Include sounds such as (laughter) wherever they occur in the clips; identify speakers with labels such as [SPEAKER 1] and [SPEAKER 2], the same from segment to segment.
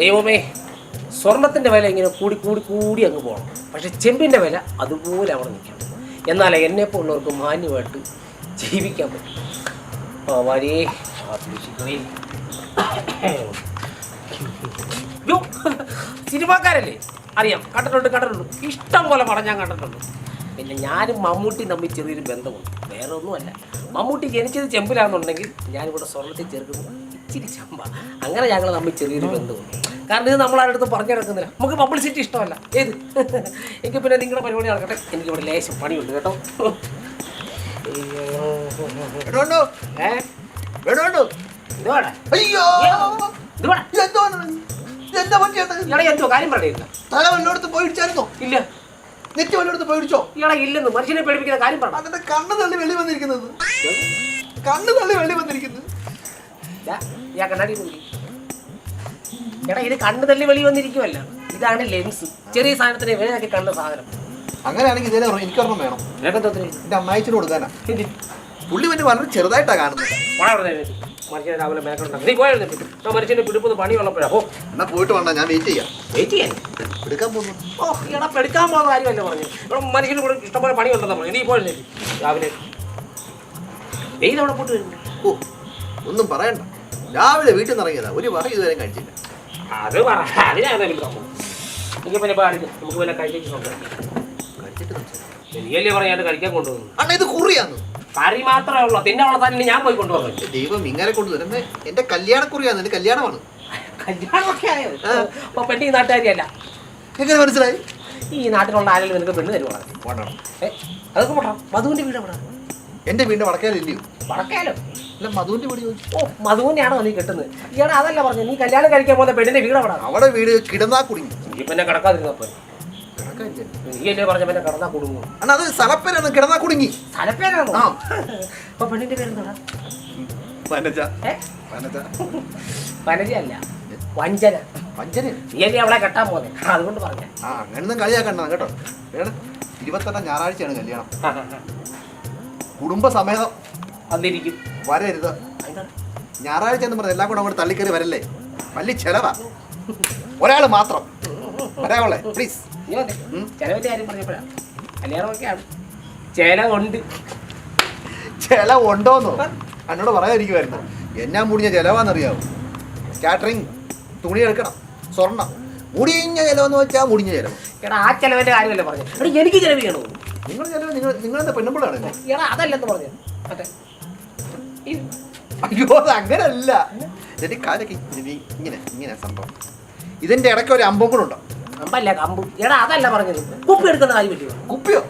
[SPEAKER 1] ദൈവമേ സ്വർണത്തിന്റെ വില ഇങ്ങനെ കൂടി കൂടി കൂടി അങ്ങ് പോകണം പക്ഷേ ചെമ്പിന്റെ വില അതുപോലെ അവിടെ നിൽക്കണം എന്നാൽ എന്നെ പോലുള്ളവർക്ക് മാന്യമായിട്ട് ജീവിക്കാൻ പറ്റും. സിനിമാക്കാരല്ലേ? അറിയാം കണ്ടിട്ടുണ്ട് കണ്ടിട്ടുണ്ട്. ഇഷ്ടം പോലെ പടം ഞാൻ കണ്ടിട്ടുണ്ട്. പിന്നെ ഞാനും മമ്മൂട്ടി തമ്മിൽ ചെറിയൊരു ബന്ധമുണ്ട്. വേറെ ഒന്നുമല്ല മമ്മൂട്ടി ജനിച്ചത് ചെമ്പിലാണെന്നുണ്ടെങ്കിൽ ഞാനിവിടെ സ്വർണത്തിൽ ചേർക്കുന്നത് ഇച്ചിരി ചമ്പ അങ്ങനെ ഞങ്ങൾ തമ്മിൽ ചെറിയൊരു ബന്ധമുണ്ട്. കാരണം ഇത് നമ്മളാരുടെ അടുത്ത് പറഞ്ഞു നടക്കുന്നില്ല. നമുക്ക് പബ്ലിസിറ്റി ഇഷ്ടമല്ല. ഏത്? എനിക്ക് പിന്നെ നിങ്ങളുടെ പരിപാടി നടക്കട്ടെ. എനിക്ക് ഇവിടെ ലേശം പണിയുണ്ട് കേട്ടോ.
[SPEAKER 2] അയ്യോ. എന്തോ പറ്റിയത്?
[SPEAKER 1] ഇയാളെ എന്തോ കാര്യം പറയില്ല
[SPEAKER 2] തല വല്ലോടത്ത് പോയി ഇടിച്ചായിരുന്നോ?
[SPEAKER 1] ഇല്ല.
[SPEAKER 2] നെറ്റ് വല്ലോടത്ത് പോയി ഇടിച്ചോ?
[SPEAKER 1] ഇയാളെ ഇല്ലെന്ന് മനുഷ്യനെ പേടിപ്പിക്കുന്ന കാര്യം പറഞ്ഞു
[SPEAKER 2] അതിന്റെ കണ്ണ് തള്ളി വെളി വന്നിരിക്കുന്നത്. കണ്ണ് തള്ളി വെളി വന്നിരിക്കുന്നത്.
[SPEAKER 1] ഞാൻ കണ്ണാടി നോക്കി എടാ ഇത് കണ്ണ് തള്ളി വെളി വന്നിരിക്കുമല്ല ഇതാണ് ലെൻസ്. ചെറിയ സാധനത്തിന് വിലയാക്കി കണ്ണ സാധനം.
[SPEAKER 2] അങ്ങനെയാണെങ്കിൽ എനിക്ക് എനിക്കൊരെണ്ണം വേണം.
[SPEAKER 1] നിനക്കെന്തോത്തിന്
[SPEAKER 2] എന്റെ അമ്മായിച്ചിന് കൊടുക്കാനാ. പുള്ളി പിന്നെ വളരെ ചെറുതായിട്ടാ കാണുന്നത്.
[SPEAKER 1] മനുഷ്യനെ രാവിലെ നീ ഓ
[SPEAKER 2] എന്നാ പോയിട്ട് വേണ്ട ഞാൻ വെയിറ്റ് ചെയ്യാം.
[SPEAKER 1] വെയിറ്റ് ചെയ്യാൻ?
[SPEAKER 2] എടുക്കാൻ പോകുന്നു.
[SPEAKER 1] ഓ ഇയാളെ പെടുക്കാൻ പോകുന്ന കാര്യമല്ല പറഞ്ഞു ഇവിടെ മനുഷ്യന് കൂടെ ഇഷ്ടംപോലെ പണിയുണ്ടെന്ന് പറഞ്ഞു നീ പോയി രാവിലെ. വെയിൽ അവിടെ പോട്ട് വരുന്നു
[SPEAKER 2] ഓ ഒന്നും പറയണ്ട. രാവിലെ വീട്ടിൽ നിന്ന് ഇറങ്ങിയതാ. ഒരു വറ ഇതുവരെ കഴിച്ചില്ല.
[SPEAKER 1] അത് പറ. അതിനാണ് എനിക്ക് എനിക്ക് പിന്നെ പാടില്ല. നമുക്ക് വല്ല കഴിച്ചു നോക്കാം.
[SPEAKER 2] കഴിച്ചിട്ട് സംസാരിക്കാം.
[SPEAKER 1] നീയല്ലേ പറയാണ്ട് കഴിക്കാൻ കൊണ്ടുവന്നു
[SPEAKER 2] അണ്ണാ ഇത് കുറിയാന്ന്.
[SPEAKER 1] കറി മാത്രമേ ഉള്ളൂ. തന്നെ ഞാൻ പോയി
[SPEAKER 2] ദൈവം ഇങ്ങനെ കൊണ്ടുവരുന്നത് എന്റെ കല്യാണക്കുറിയാന്ന്. എന്റെ കല്യാണമാണ്.
[SPEAKER 1] കല്യാണമൊക്കെ ആയോ? അപ്പൊ പെണ്ണി ഈ നാട്ടുകാരിയല്ല.
[SPEAKER 2] എങ്ങനെ മനസ്സിലായി?
[SPEAKER 1] ഈ നാട്ടിലുള്ള ആരെങ്കിലും നിനക്ക് പെണ്ണ് തരുവാണ് ഏ അതൊക്കെ പോട്ടാ മധുവിന്റെ വീട് എവിടെ
[SPEAKER 2] എന്റെ വീടിന്റെ വടക്കേലില്ലയോ
[SPEAKER 1] വടക്കാലോ?
[SPEAKER 2] അല്ല മധുവിന്റെ വീട് ചോദിച്ചു.
[SPEAKER 1] ഓ മധുവിനെയാണോ നീ കിട്ടുന്നത്? ഇയാൾ അതല്ല പറഞ്ഞു നീ കല്യാണം കഴിക്കാൻ പോകുന്ന പെണ്ണിന്റെ വീട് അവിടെ
[SPEAKER 2] അവിടെ വീട് കിടന്നാ കുടുങ്ങി.
[SPEAKER 1] നീ പിന്നെ കിടക്കാതിരുന്നപ്പോ
[SPEAKER 2] കിടക്കാനില്ല.
[SPEAKER 1] നീയല്ലേ പറഞ്ഞ പിന്നെ കിടന്നാ കുടുങ്ങും?
[SPEAKER 2] അണ്ണാ അത് സ്ഥലപ്പേരാണ് കിടന്നാ കുടുങ്ങി.
[SPEAKER 1] സ്ഥലപ്പേരാണോ?
[SPEAKER 2] ആ.
[SPEAKER 1] അപ്പൊ പെണ്ണിന്റെ പേരെന്താ
[SPEAKER 2] വനജ.
[SPEAKER 1] ഏ?
[SPEAKER 2] വനജ.
[SPEAKER 1] പനജയല്ല വഞ്ചന.
[SPEAKER 2] വഞ്ചന
[SPEAKER 1] നീയല്ലേ അവളെ കെട്ടാൻ പോകുന്നത് അതുകൊണ്ട് പറഞ്ഞ.
[SPEAKER 2] ആ അങ്ങനൊന്നും കളിയാക്കണ്ട കേട്ടോ. വേണം. ഇരുപത്തെട്ടാം ഞായറാഴ്ചയാണ് കല്യാണം. (laughs) കുടുംബസമേതം
[SPEAKER 1] വന്നിരിക്കും.
[SPEAKER 2] വരരുത്. ഞായറാഴ്ച എന്ന് പറഞ്ഞാൽ എല്ലാം കൂടെ അങ്ങോട്ട് തള്ളിക്കറി വരല്ലേ? വലിയ ചെലവാ. ഒരാൾ മാത്രം. വരാവളെ പ്ലീസ്.
[SPEAKER 1] കാര്യം കല്യാണമൊക്കെയാണ്. ചെലവുണ്ട്.
[SPEAKER 2] ചെലവുണ്ടോന്നോ? എന്നോട് പറയാതിരിക്കുമായിരുന്നു എന്നാ മുടിഞ്ഞ ചെലവാന്നറിയാവോ? കാറ്ററിങ് തുണി എടുക്കണം. സ്വർണം. മുടിഞ്ഞ ചെലവെന്ന് വെച്ചാൽ മുടിഞ്ഞ ചെലവ്.
[SPEAKER 1] എടാ ആ ചെലവിന്റെ കാര്യമല്ലേ പറഞ്ഞു. എനിക്ക് ചെലവ് ചെയ്യണോ?
[SPEAKER 2] നിങ്ങൾ ചെലവ് നിങ്ങൾ നിങ്ങളെന്താ പെണ്ണുമ്പിളാണ്
[SPEAKER 1] എടാ അതല്ലെന്ന് പറഞ്ഞു. മറ്റേ
[SPEAKER 2] അയ്യോ അത് അങ്ങനല്ല. എന്നിട്ട് കാലൊക്കെ ഇങ്ങനെ ഇങ്ങനെ ഇങ്ങനെ സംഭവം. ഇതിന്റെ ഇടയ്ക്ക് ഒരു അമ്പും കൂടെ ഉണ്ടോ?
[SPEAKER 1] അമ്പല്ല കമ്പ് എടാ അതല്ല പറഞ്ഞത്. കുപ്പി എടുക്കുന്ന കാര്യം പറ്റിയോ
[SPEAKER 2] കുപ്പിയോ?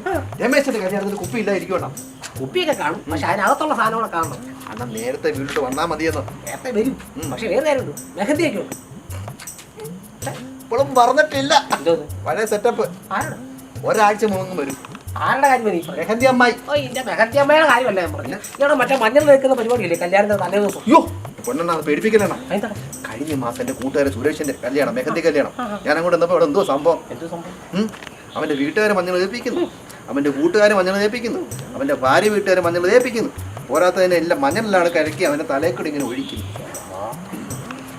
[SPEAKER 2] രമേശന്റെ കല്യാണത്തിന് കുപ്പി ഇല്ലായിരിക്കണം
[SPEAKER 1] കുപ്പിയൊക്കെ കാണും. പക്ഷെ അതിനകത്തുള്ള സാധനങ്ങളെ കാണണം.
[SPEAKER 2] അണ്ണാ നേരത്തെ വീട്ടിൽ വന്നാൽ മതിയെന്നോ?
[SPEAKER 1] നേരത്തെ വരും. പക്ഷെ വേറെ നേരമുണ്ട് മെഹന്തിയൊക്കെ ഉണ്ട്.
[SPEAKER 2] ഇപ്പോഴും പറഞ്ഞിട്ടില്ല. പഴയ സെറ്റപ്പ്
[SPEAKER 1] ആരാണ്?
[SPEAKER 2] ഒരാഴ്ച മുങ്ങും വരും.
[SPEAKER 1] ആരുടെ കാര്യം നീ?
[SPEAKER 2] മെഹന്തി അമ്മായി.
[SPEAKER 1] ഓ ഇന്റെ മെഹന്തി അമ്മയുടെ കാര്യമല്ല ഞാൻ പറഞ്ഞു? ഇയാളെ മറ്റേ മഞ്ഞൾ വെക്കുന്ന പരിപാടിയില്ലേ? കല്യാണത്തിന് തലേ ദിവസം.
[SPEAKER 2] അയ്യോ പൊണ്ണെണ്ണ പേടിപ്പിക്കലാണ്
[SPEAKER 1] എന്താ
[SPEAKER 2] കഴിഞ്ഞ മാസം എന്റെ കൂട്ടുകാരൻ സുരേഷിന്റെ കല്യാണം മെഹന്തി കല്യാണം. ഞാൻ അങ്ങോട്ട് വന്നപ്പോ ഇവിടെ എന്തോ സംഭവം.
[SPEAKER 1] എന്ത് സംഭവം?
[SPEAKER 2] അവന്റെ വീട്ടുകാരെ മഞ്ഞൾ ഏൽപ്പിക്കുന്നു അവന്റെ കൂട്ടുകാരെ മഞ്ഞൾ ഏൽപ്പിക്കുന്നു അവന്റെ ഭാര്യ വീട്ടുകാരെ മഞ്ഞൾ ഏൽപ്പിക്കുന്നു പോരാത്തതിനെ എല്ലാം മഞ്ഞളിലാണ് കഴക്കി അവന്റെ തലേക്കൂടി ഇങ്ങനെ ഒഴിക്കുന്നു.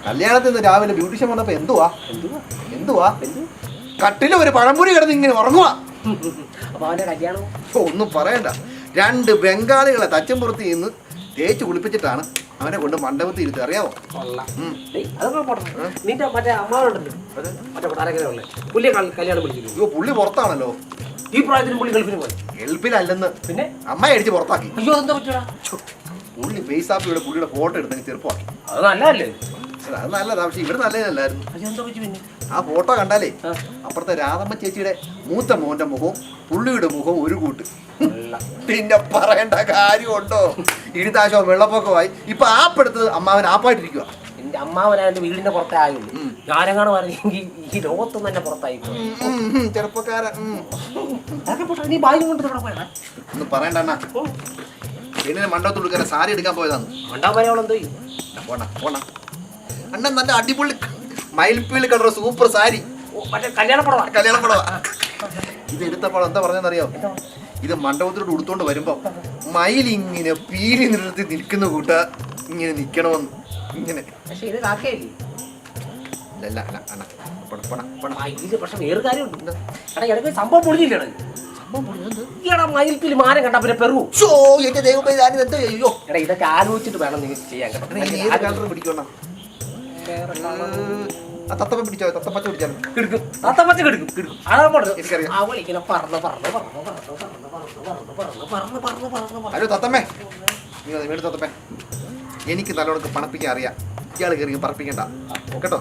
[SPEAKER 2] കല്യാണത്തിന് രാവിലെ ബ്യൂട്ടീഷ്യൻ വന്നപ്പോ എന്തുവാ?
[SPEAKER 1] എന്തുവാ?
[SPEAKER 2] എന്തുവാ?
[SPEAKER 1] എന്തു
[SPEAKER 2] കട്ടിൽ ഒരു പഴംപൊരി കിടന്ന് ഇങ്ങനെ ഉറങ്ങുക
[SPEAKER 1] അപ്പൊ അവന്റെ കല്യാണം
[SPEAKER 2] ഒന്നും പറയണ്ട. രണ്ട് ബംഗാളികളെ തച്ചമ്പുറത്ത് നിന്ന് തേച്ച് കുളിപ്പിച്ചിട്ടാണ് അവനെ കൊണ്ട് മണ്ഡപത്തിൽ ഇരുത്തി. അറിയാമോ
[SPEAKER 1] പോട്ടെ. നിന്റെ മറ്റേ അമ്മാവുണ്ടല്ലോ മറ്റേ കൊട്ടാരക്കരയുള്ള പുള്ളിയെ കല്യാണം വിളിക്കുന്നു
[SPEAKER 2] അയ്യോ പുള്ളി പുറത്താണല്ലോ.
[SPEAKER 1] ഈ പ്രായത്തിന് പുള്ളി ഗൾഫിന് പോയി.
[SPEAKER 2] ഗൾഫിലല്ലെന്ന്.
[SPEAKER 1] പിന്നെ?
[SPEAKER 2] അമ്മയെ അടിച്ച് പുറത്താക്കി.
[SPEAKER 1] അയ്യോ എന്താ പറ്റൂടാ
[SPEAKER 2] പുള്ളി ഫേസാപ്പിയുടെ പുള്ളിയുടെ ഫോട്ടോ എടുത്തെങ്കിൽ ചെറുപ്പമാക്കി
[SPEAKER 1] അത് നല്ലതല്ലേ?
[SPEAKER 2] അത് നല്ലതാ പക്ഷെ ഇവിടെ നല്ലതല്ലായിരുന്നു.
[SPEAKER 1] അയ്യോ എന്താ പറ്റി പിന്നെ?
[SPEAKER 2] ആ ഫോട്ടോ കണ്ടാലേ അപ്പുറത്തെ രാധമ്മ ചേച്ചിയുടെ മൂത്ത മോന്റെ മുഖവും പുള്ളിയുടെ മുഖവും ഒരു കൂട്ട്. പിന്നെ പറയേണ്ട കാര്യമുണ്ടോ? ഇഴുതാശോ വെള്ളപ്പൊക്കമായി ഇപ്പൊ ആപ്പെടുത്തത് അമ്മാവൻ ആപ്പായിട്ടിരിക്കുക
[SPEAKER 1] എന്റെ അമ്മാവനായിട്ട് വീടിന്റെ പുറത്തേ ആയുള്ളൂ. ഞാനെങ്ങാണ് പറഞ്ഞെങ്കിൽ ഈ ലോകത്തും തന്നെ പുറത്തായി
[SPEAKER 2] ചെറുപ്പക്കാരൻ
[SPEAKER 1] നീ ബാഗ് കൊണ്ട് ഇവിടെ പോയതാ
[SPEAKER 2] ഒന്നും പറയണ്ട അണ്ണാ. പെണ്ണിനെ സാരി എടുക്കാൻ പോയതാണ്
[SPEAKER 1] മണ്ടാ ചെയ്യും?
[SPEAKER 2] പോണ പോണ. അണ്ണൻ നല്ല അടിപൊളി മയിൽപ്പീൽ കളർ സൂപ്പർ സാരി.
[SPEAKER 1] കല്യാണപ്പടവാ.
[SPEAKER 2] കല്യാണപ്പടവാ. ഇത് എടുത്തപ്പോൾ എന്താ പറഞ്ഞെന്നറിയോ ഇത് മണ്ഡപത്തിലോട്ട് ഉടുത്തോണ്ട് വരുമ്പോ മയിൽ ഇങ്ങനെ പീലി നിർത്തി നിൽക്കുന്ന കൂട്ട ഇങ്ങനെ നിക്കണമെന്ന്. ഇങ്ങനെ.
[SPEAKER 1] സംഭവം കണ്ടാ പിന്നെ ദൈവം ഇതൊക്കെ ആലോചിച്ചിട്ട് വേണം നിങ്ങൾ ചെയ്യാൻ
[SPEAKER 2] പിടിക്കണം ആ തത്തപ്പ പിടിച്ചോ തത്തപ്പച്ച പിടിച്ചാലോ
[SPEAKER 1] കിടക്കും തത്തപ്പച്ച കിടക്കും കിടക്കും അതാ പറഞ്ഞത്
[SPEAKER 2] എനിക്കറിയാം.
[SPEAKER 1] അവൾ ഇങ്ങനെ പറന്ന് പറന്ന് പറന്ന് പറന്ന് പറന്ന് പറന്ന് പറന്ന് പറന്ന് പറന്ന് പറന്ന് പറന്ന് പറന്ന്
[SPEAKER 2] ഹലോ തത്തമ്മേ നീ വന്നേ, വീട് തത്തമ്മേ എനിക്ക് നല്ലോണം പണപ്പിക്കാൻ അറിയാം ഇയാൾ കയറി പറപ്പിക്കണ്ട കേട്ടോ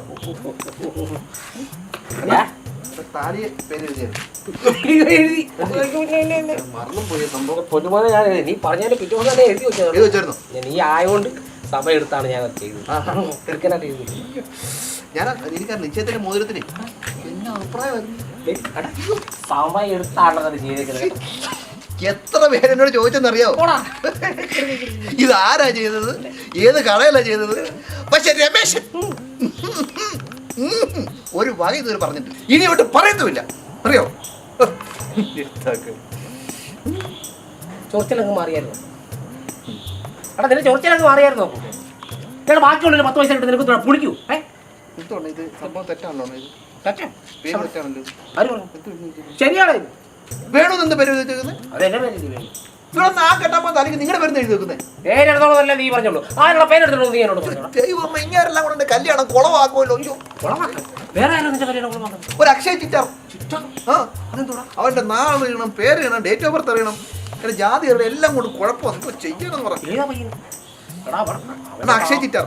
[SPEAKER 2] പേര്
[SPEAKER 1] എഴുതി
[SPEAKER 2] മറന്നും പോയ സംഭവം
[SPEAKER 1] പൊന്നുപോലെ ഞാൻ. നീ പറഞ്ഞതിന്റെ പിറ്റേ എഴുതി
[SPEAKER 2] വെച്ചായിരുന്നു
[SPEAKER 1] നീ ആയതുകൊണ്ട് സമയം എടുത്താണ് ഞാൻ അത് ചെയ്തത്.
[SPEAKER 2] ആഹാ.
[SPEAKER 1] എടുക്കാനായിട്ട്
[SPEAKER 2] ഞാൻ എനിക്ക് ആ നിശ്ചയത്തിന്റെ മോതിരത്തിന്. എന്നാ അഭിപ്രായമായിരുന്നു
[SPEAKER 1] ചെയ്തേക്കുന്നത്
[SPEAKER 2] എത്ര പേരെന്നോട് ചോദിച്ചെന്നറിയാവോ. ഇത് ആരാ ചെയ്തത്? ഏത് കടയിലാ ചെയ്തത്? പക്ഷെ രമേശൻ ഒരു വക ഇതുവരെ പറഞ്ഞിട്ട് ഇനി ഒട്ട് പറയുന്നുമില്ല അറിയോ?
[SPEAKER 1] ചൊറിച്ചിലങ്ങ് മാറിയായിരുന്നു. എടാ നിന്റെ ചോർച്ചയിലൊക്കെ മാറിയായിരുന്നു? എടാ ബാക്കിയുള്ള പത്ത് പൈസ കിട്ടും നിനക്ക് പുളിക്കൂ.
[SPEAKER 2] ഇത്? സംഭവം തെറ്റാണല്ലോ ഇത്.
[SPEAKER 1] ശരിയാണ്
[SPEAKER 2] വേണമെന്ന് പേര് എഴുതി വെച്ചേക്കുന്നത്
[SPEAKER 1] പേര്
[SPEAKER 2] എഴുതി
[SPEAKER 1] നീ പറഞ്ഞോളൂ. ആരുടെ
[SPEAKER 2] കല്യാണം
[SPEAKER 1] വേറെ
[SPEAKER 2] ഒരു അക്ഷയ അവന്റെ ഡേറ്റ് ഓഫ് ബർത്ത് അറിയണം. പിന്നെ ജാതി അറിയണം എല്ലാം കൊണ്ട് കുഴപ്പം എന്തോ ചെയ്യണം പറഞ്ഞു.
[SPEAKER 1] എടാ
[SPEAKER 2] എന്നാ അക്ഷയ ചിറ്റാർ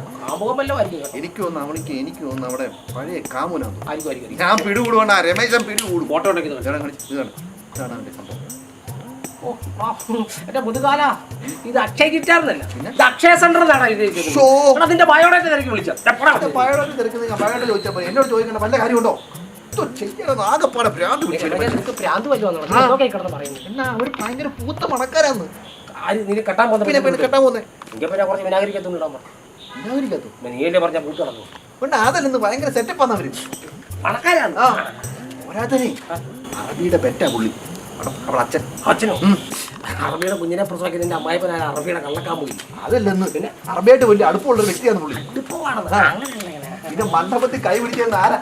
[SPEAKER 2] എനിക്ക് തോന്നുന്നു അവനിക്ക് എനിക്ക് തോന്നുന്നു അവിടെ പഴയ കാമുനാന്ന് ഞാൻ പിടികൂടുവാണ് രമേശൻ പിടികൂടും.
[SPEAKER 1] ഫോട്ടോ ഉണ്ടെങ്കിൽ
[SPEAKER 2] ഇതാണ് അവന്റെ സംഭവം.
[SPEAKER 1] എന്റെ മുതുകാല ഇത് അക്ഷയ ഇത് അക്ഷയ സെന്റർ എന്നാണ് ഇത്
[SPEAKER 2] ഷോ.
[SPEAKER 1] നിന്റെ ബയോഡേറ്റ തിരക്കി വിളിച്ചത്
[SPEAKER 2] ബയോഡാറ്റ തിരക്കുന്നത് ബയോഡാറ്റ ചോദിച്ചാൽ എന്നോട് ചോദിക്കേണ്ട വല്ല കാര്യമുണ്ടോ? എന്തോ ചെയ്യണം ആകെപ്പാടെ ഭ്രാന്ത് പിടിച്ചു
[SPEAKER 1] നിനക്ക് ഭ്രാന്ത് വല്ലതും വന്നോ? നീ എന്തൊക്കെയാ ഈ കിടന്ന് പറയുന്നത്
[SPEAKER 2] എന്നാ അവർ ഭയങ്കര പൂത്ത മണക്കാരാന്ന്.
[SPEAKER 1] ആര് നിന്നെ കെട്ടാൻ പോകുന്ന
[SPEAKER 2] പിന്നെ പിന്നെ കെട്ടാൻ പോകുന്നേ?
[SPEAKER 1] എങ്കിൽ പിന്നെ കുറച്ച് വിനാഗരിക്കത്തൊന്നും ഇടാൻ നീയല്ലേ പറഞ്ഞ
[SPEAKER 2] പിന്നെ അതല്ലെന്ന് ഭയങ്കര സെറ്റപ്പാന്ന് അവർ.
[SPEAKER 1] പണക്കാരാണ്
[SPEAKER 2] ആ പോരാത്തനെ അറബിയുടെ പെറ്റാ പുള്ളി. അവളെ അച്ഛൻ.
[SPEAKER 1] അച്ഛനോ? അറബിയുടെ കുഞ്ഞിനെ പ്രസവിക്കുന്നതിന്റെ അമ്മായിപ്പനായ അറബിയുടെ കള്ളക്കാൻ പോയി
[SPEAKER 2] അതല്ലെന്ന് പിന്നെ? അറബിയായിട്ട് വലിയ അടുപ്പമുള്ള ഒരു വ്യക്തിയാണ് പുള്ളി.
[SPEAKER 1] ഇതിപ്പോ
[SPEAKER 2] പിന്നെ മണ്ഡപത്തിൽ കൈ പിടിച്ചതെന്ന് ആരാ?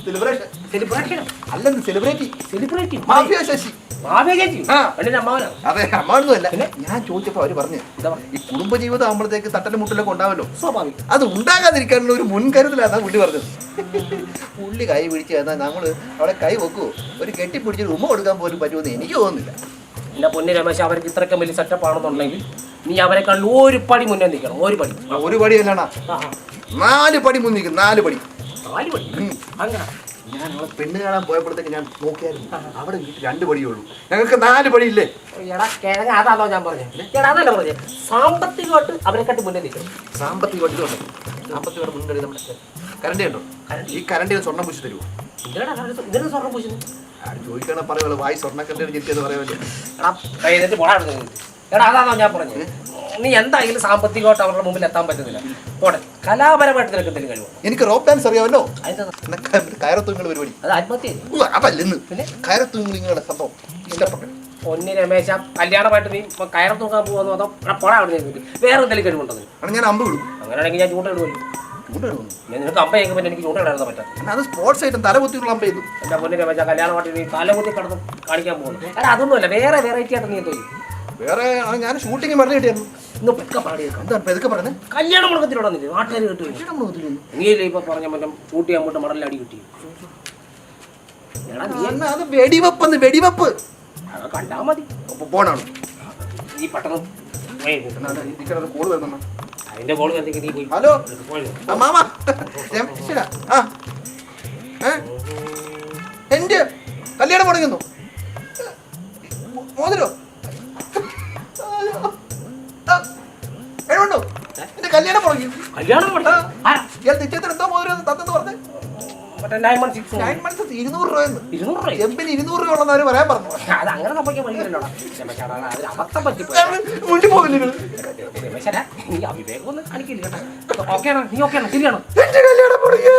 [SPEAKER 2] സെലിബ്രേഷൻ
[SPEAKER 1] സെലിബ്രേഷൻ
[SPEAKER 2] അല്ലെന്ന് സെലിബ്രേറ്റ്
[SPEAKER 1] സെലിബ്രേറ്റ്
[SPEAKER 2] മാഫിയ ശശി.
[SPEAKER 1] മാവേജി
[SPEAKER 2] ആ.
[SPEAKER 1] പെണ്ണിന്റെ അമ്മാവനാണ്
[SPEAKER 2] അതെ അമ്മയൊന്നുമല്ല ഞാൻ ചോദിച്ചപ്പോ അവർ പറഞ്ഞു? ഈ കുടുംബജീവിതം ആകുമ്പോഴത്തേക്ക് തട്ടലും മുട്ടലൊക്കെ ഉണ്ടാവല്ലോ.
[SPEAKER 1] സ്വാഭാവികം.
[SPEAKER 2] അത് ഉണ്ടാകാതിരിക്കാനുള്ള ഒരു മുൻകരുതലാണ് പുള്ളി പറഞ്ഞത്. പുള്ളി കൈ പിടിച്ച് തന്നാൽ നമ്മൾ അവിടെ കൈ വെക്കുവോ ഒരു കെട്ടി പിടിച്ചൊരു ഉമ്മ കൊടുക്കാൻ പോലും പറ്റുമെന്ന് എനിക്ക് തോന്നുന്നില്ല.
[SPEAKER 1] എന്റെ പൊന്നി രമേശ് അവർക്ക് ഇത്രയ്ക്കും വലിയ സെറ്റപ്പ് ആണെന്നുണ്ടെങ്കിൽ നീ അവരെക്കാൾ ഒരു പടി മുന്നേ നിൽക്കണം. ഒരു പടി.
[SPEAKER 2] ഒരു പടി അല്ലണ
[SPEAKER 1] ആ, ആ.
[SPEAKER 2] നാല് പടി മുന്നിൽ നാല് പടി.
[SPEAKER 1] അങ്ങനെ.
[SPEAKER 2] ഞാൻ പെണ്ണ് കാണാൻ പോയപ്പോഴത്തേക്ക് ഞാൻ നോക്കിയായിരുന്നു. അവിടെ വീട്ടിൽ രണ്ട് പടിയേ ഉള്ളൂ ഞങ്ങൾക്ക് നാല് പടിയില്ലേ?
[SPEAKER 1] എടാ കിഴങ്ങ് അതാണോ ഞാൻ പറഞ്ഞത് എടാ അതല്ല പറഞ്ഞത് സാമ്പത്തികമായിട്ട് അവരെക്കാട്ടി മുന്നേ നിൽക്കും.
[SPEAKER 2] സാമ്പത്തികമായിട്ട് വട്ടിലുണ്ട് സാമ്പത്തിക മുൻകഴി നമ്മുടെ കരണ്ടി ഉണ്ടോ? ഈ കരണ്ടി സ്വർണം പൂശി തരുമോ
[SPEAKER 1] ഇതിന് സ്വർണം
[SPEAKER 2] ആരും ചോദിക്കണ പറയുമല്ലോ വായി സ്വർണക്കരണ്ടി ചിരിക്കെന്ന് പറയുമല്ലോ.
[SPEAKER 1] എടാ എന്നിട്ട് പോടാ എടാ അതാണോ ഞാൻ പറഞ്ഞത് നീ എന്തായാലും സാമ്പത്തികമായിട്ട് അവരുടെ മുമ്പിൽ എത്താൻ പറ്റുന്നില്ല. പോടെ കലാപരമായിട്ട് നിനക്ക് എന്തെങ്കിലും കഴിവുണ്ടോ?
[SPEAKER 2] എനിക്ക് റോപ്പ് ഡാൻസ് അറിയാമല്ലോ. കയറത്തൂങ്ങൾ പരിപാടി.
[SPEAKER 1] അത് ആത്മഹത്യ
[SPEAKER 2] അതല്ലെന്ന്
[SPEAKER 1] പിന്നെ?
[SPEAKER 2] കയറത്തൂങ്ങളിങ്ങളുടെ സംഭവം. ഇഷ്ടപ്പെട്ടു.
[SPEAKER 1] പൊന്നി രമേശ കല്യാണമായിട്ട് നീ ഇപ്പൊ കയറ തൂക്കാൻ പോകുന്നു അതോ പോടാ അവിടെ നിന്ന് വേറെ എന്തെങ്കിലും കഴിവുണ്ടോ
[SPEAKER 2] ഞാൻ അമ്പ് വിടും.
[SPEAKER 1] അങ്ങനെയാണെങ്കിൽ ഞാൻ ചൂട്
[SPEAKER 2] ചൂണ്ടിടുന്നു
[SPEAKER 1] ഞാൻ നിനക്ക് അമ്പ ചെയ്യുമ്പോൾ പറ്റാം
[SPEAKER 2] അത് സ്പോർട്സ് അമ്പ ചെയ്തു.
[SPEAKER 1] എന്റെ പൊന്നി രമേശ കല്യാണമായിട്ട് നീ തലകുത്തി കടന്ന് കാണിക്കാൻ പോകുന്നു അതൊന്നുമല്ല. വേറെ വെറൈറ്റി ആയിട്ട് നീ എന്തോ
[SPEAKER 2] വേറെ ഞാൻ ഷൂട്ടിങ് പറഞ്ഞു കിട്ടിയായിരുന്നു.
[SPEAKER 1] ഇന്ന് പാടിയേക്കാം.
[SPEAKER 2] പറഞ്ഞത്
[SPEAKER 1] കല്യാണ മുടക്കത്തിലൂടെ വന്നില്ലേ നാട്ടുകാർ കിട്ടും നീയല്ലേ ഇപ്പൊ പറഞ്ഞ മറ്റേ ഷൂട്ട് ചെയ്യാൻ പോയിട്ട് മടലിൽ അടി കിട്ടി? എടാ നീ
[SPEAKER 2] എന്നാ അത് വെടിവെപ്പെന്ന് വെടിവെപ്പ്.
[SPEAKER 1] അത് കണ്ടാ മതി.
[SPEAKER 2] അപ്പൊ പോണാണ്.
[SPEAKER 1] നീ പെട്ടെന്ന് പോയി.
[SPEAKER 2] കോൾ വരുന്ന
[SPEAKER 1] അതിന്റെ കോൾ കണ്ടെങ്കിൽ നീ പോയി.
[SPEAKER 2] ഹലോ?
[SPEAKER 1] പോയി.
[SPEAKER 2] ആ മാമ. രമേശനാ? ആ. ഏ? എന്റെ കല്യാണം മുടങ്ങുന്നു. മോതിരോ? കല്യാണം
[SPEAKER 1] മുടക്കി?
[SPEAKER 2] ആ.
[SPEAKER 1] ആരാ?
[SPEAKER 2] ഇയാൾ നിശ്ചയത്തിന് എന്തോ മോതിരം തന്നെന്ന് പറഞ്ഞേ
[SPEAKER 1] മറ്റേ nine one six.
[SPEAKER 2] Nine months ഇരുന്നൂറ് രൂപയെന്ന്
[SPEAKER 1] ഇരുന്നൂറ് രൂപയോ?
[SPEAKER 2] ചെമ്പിന് ഇരുന്നൂറ് രൂപ ഉള്ളതെന്ന് അവർ പറയാൻ പറഞ്ഞു
[SPEAKER 1] അത് അങ്ങനെ സംഭവിക്കാൻ വഴിയില്ലല്ലോടാ. രമേശാടാ, അതിന് അബദ്ധം പറ്റിപ്പോയി.
[SPEAKER 2] മുണ്ടി പോകില്ല നിങ്ങൾ
[SPEAKER 1] രമേശാടാ, നീ അവിവേകം ഒന്നും കാണിക്കില്ല കേട്ടോ. ഓക്കെയാണോ? നീ ഓക്കെയാണോ? ശരിയാണോ?
[SPEAKER 2] എന്റെ കല്യാണം മുടങ്ങി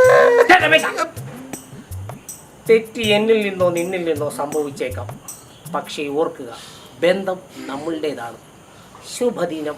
[SPEAKER 1] ഛെ, രമേശാ. തെറ്റ് എന്നിൽ നിന്നോ നിന്നിൽ നിന്നോ സംഭവിച്ചേക്കാം പക്ഷേ ഓർക്കുക ബന്ധം നമ്മളുടേതാണ് ശുഭദിനം